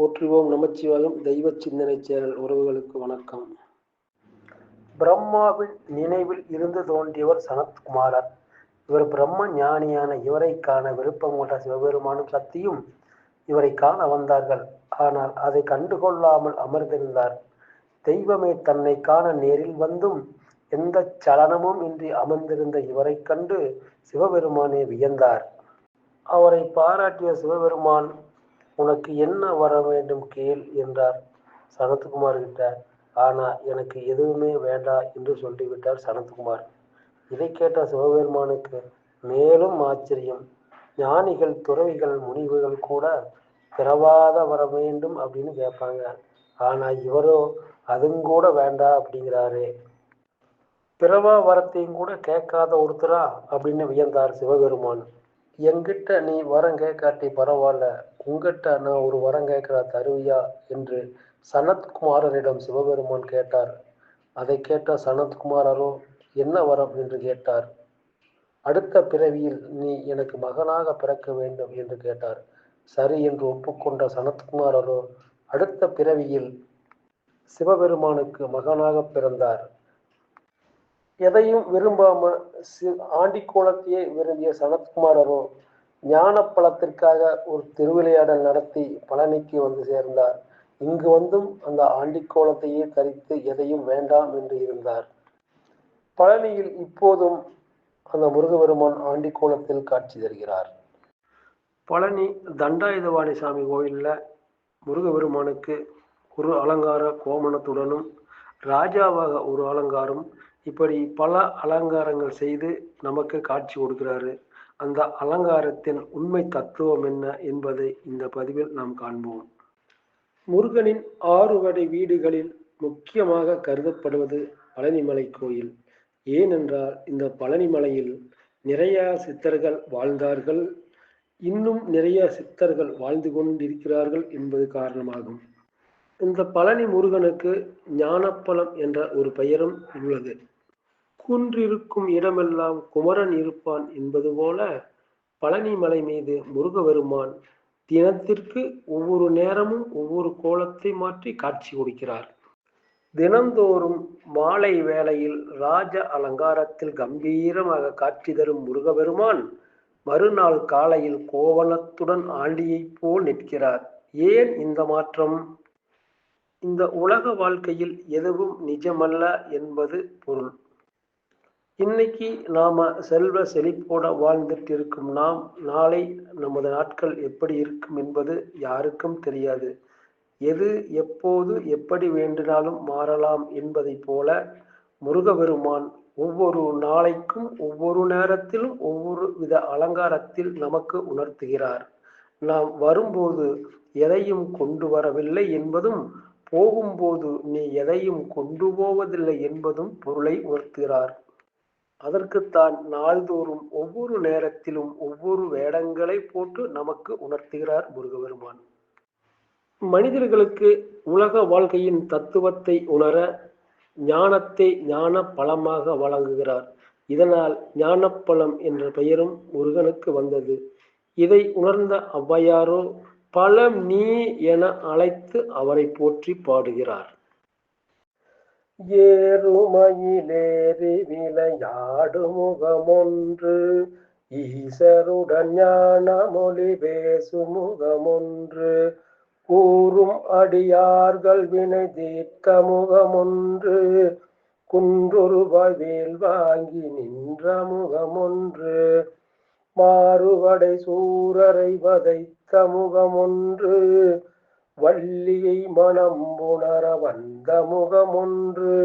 போற்றுவோம் நமச்சிவாயம் தெய்வ சிந்தனை சேரல் உறவுகளுக்கு வணக்கம். பிரம்மாவின் நினைவில் இருந்து தோன்றியவர் சனத்குமாரர். இவர் பிரம்ம ஞானியான இவரை காண விருப்பம் கொண்ட சிவபெருமானும் சக்தியும் இவரை காண வந்தார்கள். ஆனால் அதை கண்டுகொள்ளாமல் அமர்ந்திருந்தார். தெய்வமே தன்னை காண நேரில் வந்தும் எந்த சலனமும் இன்றி அமர்ந்திருந்த இவரை கண்டு சிவபெருமானே வியந்தார். அவரை பாராட்டிய சிவபெருமான் உனக்கு என்ன வர வேண்டும் கேள் என்றார். சனத்குமார் கிட்ட ஆனா எனக்கு எதுவுமே வேண்டாம் என்று சொல்லிவிட்டார் சனத்குமார் இதை கேட்ட சிவபெருமானுக்கு மேலும் ஆச்சரியம். ஞானிகள் துறவிகள் முனிவுகள் கூட பிறவாத வர வேண்டும் அப்படின்னு கேட்பாங்க. ஆனா இவரோ அதுவும் கூட வேண்டாம் அப்படிங்கிறாரு. பிறவா வரத்தையும் கூட கேட்காத ஒருத்தரா அப்படின்னு வியந்தார் சிவபெருமான். எங்கிட்ட நீ வரம் கேட்காட்டி பரவாயில்ல உங்ககிட்ட நான் ஒரு வரம் கேட்கிறா தருவியா? என்று சனத்குமாரரிடம் சிவபெருமான் கேட்டார். அதை கேட்ட சனத்குமாரரோ என்ன வரம்? என்று கேட்டார். அடுத்த பிறவியில் நீ எனக்கு மகனாக பிறக்க வேண்டும் என்று கேட்டார். சரி என்று ஒப்புக்கொண்ட சனத்குமாரரோ அடுத்த பிறவியில் சிவபெருமானுக்கு மகனாக பிறந்தார். எதையும் விரும்பாம ஆண்டி ஆண்டிக்கோலத்தையே விரும்பிய சனத்குமாரரும் ஞான பழத்திற்காக ஒரு திருவிளையாடல் நடத்தி பழனிக்கு வந்து சேர்ந்தார். இங்கு வந்தும் அந்த ஆண்டிக்கோலத்தையே தரித்து எதையும் வேண்டாம் என்று இருந்தார். பழனியில் இப்போதும் அந்த முருகபெருமான் ஆண்டிக்கோலத்தில் காட்சி தருகிறார். பழனி தண்டாயுதவாணி சாமி கோயிலில் முருகபெருமானுக்கு ஒரு அலங்கார கோமணத்துடனும் ராஜாவாக ஒரு அலங்காரம் இப்படி பல அலங்காரங்கள் செய்து நமக்கு காட்சி கொடுக்கிறாரு. அந்த அலங்காரத்தின் உண்மை தத்துவம் என்ன என்பதை இந்த பதிவில் நாம் காண்போம். முருகனின் ஆறு வடை வீடுகளில் முக்கியமாக கருதப்படுவது பழனிமலை கோயில். ஏனென்றால் இந்த பழனிமலையில் நிறைய சித்தர்கள் வாழ்ந்தார்கள். இன்னும் நிறைய சித்தர்கள் வாழ்ந்து கொண்டிருக்கிறார்கள் என்பது காரணமாகும். இந்த பழனி முருகனுக்கு ஞானப்பழம் என்ற ஒரு பெயரும் உள்ளது. குன்றிருக்கும் இடமெல்லாம் குமரன் இருப்பான் என்பது போல பழனி மலை மீது முருகபெருமான் தினத்திற்கு ஒவ்வொரு நேரமும் ஒவ்வொரு கோலத்தை மாற்றி காட்சி கொடுக்கிறார். தினந்தோறும் மாலை வேளையில் ராஜ அலங்காரத்தில் கம்பீரமாக காட்சி தரும் முருகபெருமான் மறுநாள் காலையில் கோவணத்துடன் ஆண்டியைப் போல் நிற்கிறார். ஏன் இந்த மாற்றம்? இந்த உலக வாழ்க்கையில் எதுவும் நிஜமல்ல என்பது பொருள். இன்னைக்கு நாம செல்வ செழிப்போட வாழ்ந்துட்டு இருக்கும் நாம் நாளை நமது நாட்கள் எப்படி இருக்கும் என்பது யாருக்கும் தெரியாது. எது எப்போது எப்படி வேண்டினாலும் மாறலாம் என்பதை போல முருகபெருமான் ஒவ்வொரு நாளைக்கும் ஒவ்வொரு நேரத்திலும் ஒவ்வொரு வித அலங்காரத்தில் நமக்கு உணர்த்துகிறார். நாம் வரும்போது எதையும் கொண்டு வரவில்லை என்பதும் போகும்போது நீ எதையும் கொண்டு போவதில்லை என்பதும் பொருளை உணர்த்துகிறார். அதற்குத்தான் நாள்தோறும் ஒவ்வொரு நேரத்திலும் ஒவ்வொரு வேடங்களை போட்டு நமக்கு உணர்த்துகிறார் முருகபெருமான். மனிதர்களுக்கு உலக வாழ்க்கையின் தத்துவத்தை உணர ஞானத்தை ஞான பலமாக வழங்குகிறார். இதனால் ஞானப்பழம் என்ற பெயரும் முருகனுக்கு வந்தது. இதை உணர்ந்த ஔவையாரோ பழம் நீ என அழைத்து அவரை போற்றி பாடுகிறார். ஏறுமயிலேறி விளையாடு முகமொன்று ஈசருடன் ஞான மொழி பேசும் முகமொன்று கூறும் அடியார்கள் வினை தீர்க்க முகமொன்று குன்றொரு வேல் வாங்கி நின்ற முகமொன்று மாறுவடை சூரரை வதைத்த முகமொன்று வள்ளியை மனம் உணர வந்த முகமொன்று.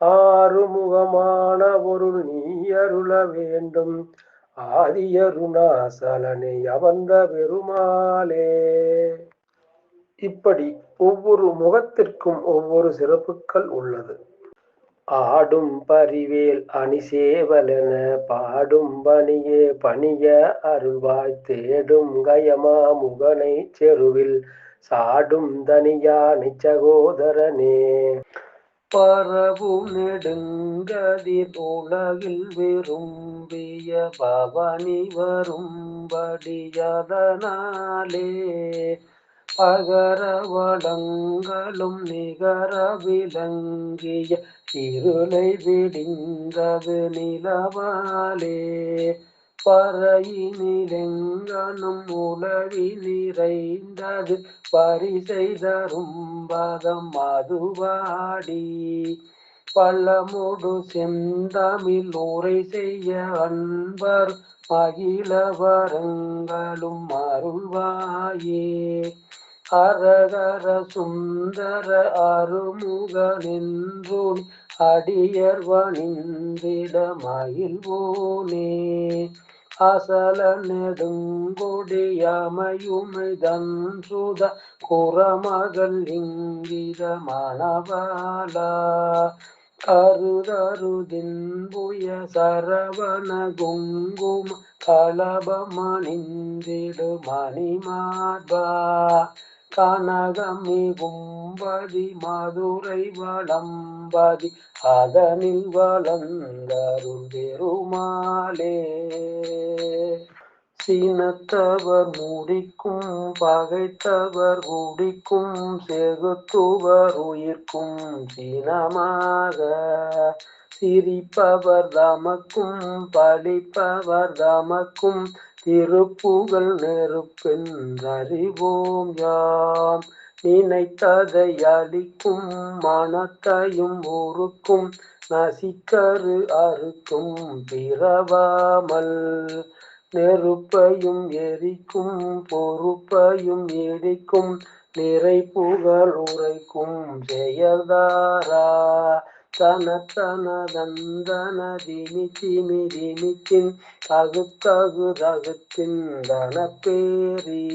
ஆறுமுகமான பொருள் நீ அருள வேண்டும் ஆதியருணாசலனை அவந்த பெருமாளே. இப்படி ஒவ்வொரு முகத்திற்கும் ஒவ்வொரு சிறப்புகள் உள்ளது. ஆடும் பரிவேல் அணிசேவலென பாடும் பணியே பணிய அருள்வாய் தேடும் கயமா முகனை செருவில் சாடும் தனியா நிச்சகோதரனே. பரவு நெடுங்கதிர் உலகில் விரும்பிய பவனி வரும்படியதனாலே அகர வளங்களும் நிகர விளங்கிய இருளை விடிந்தது நிலவாலே. பறையினிலெங்கனும் உளவி நிறைந்தது பரிசை தரும் பதம் அதுவாடி பள்ளமுடு செந்தமிழ் உரை செய்ய அன்பர் மகிழவரங்களும் அருள்வாயே. அரகர சுந்தர அருமுக அடியர் வணிந்திட மகிழ்வோனே அசல நெடுங்கொடியமையுமிதன்றுத குரமகள் இங்கித மணவாளா கருதருதின்புய சரவண குங்கும கலபமணிந்திடு மணிமார்பா கனகமிகும்பதி மதுரை வளம்பதி அதனில் வளர்ந்தருள் பெருமாளே. சீனத்தவர் முடிக்கும் பகைத்தவர் குடிக்கும் செகுத்துவர் உயிர்க்கும் சீனமாக. சிரிப்பவர் தமக்கும் பழிப்பவர் தமக்கும் திருப்புகழ் நெருப்பென்றறிவோம் யாம். நினைத்ததை அளிக்கும் மனத்தையும் ஊருக்கும் நசிக்கரு அறுக்கும் பிறவாமல். நெருப்பையும் எரிக்கும் பொறுப்பையும் இடிக்கும் நிறை புகழ் உரைக்கும் செயல்தாரா தன தன தந்தன தகுத்தின் தனப்பேரி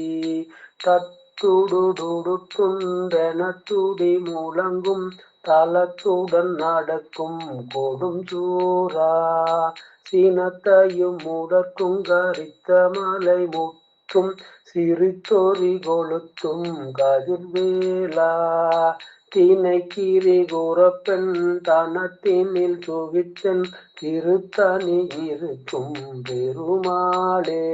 தட்டுடுடுடுண்டென துடி முழங்கும் தளத்துடன் நடக்கும் கொடும் சூரா சீனத்தையும் முடக்கும் கரித்த மலை முற்றும் சிறுத்தொறி கொளுத்தும் கதிர்வேலா. தினை கிரி குறப்பெண் தனத்தினில் சுகித்தன் திருத்தணி இருக்கும் பெருமாளே.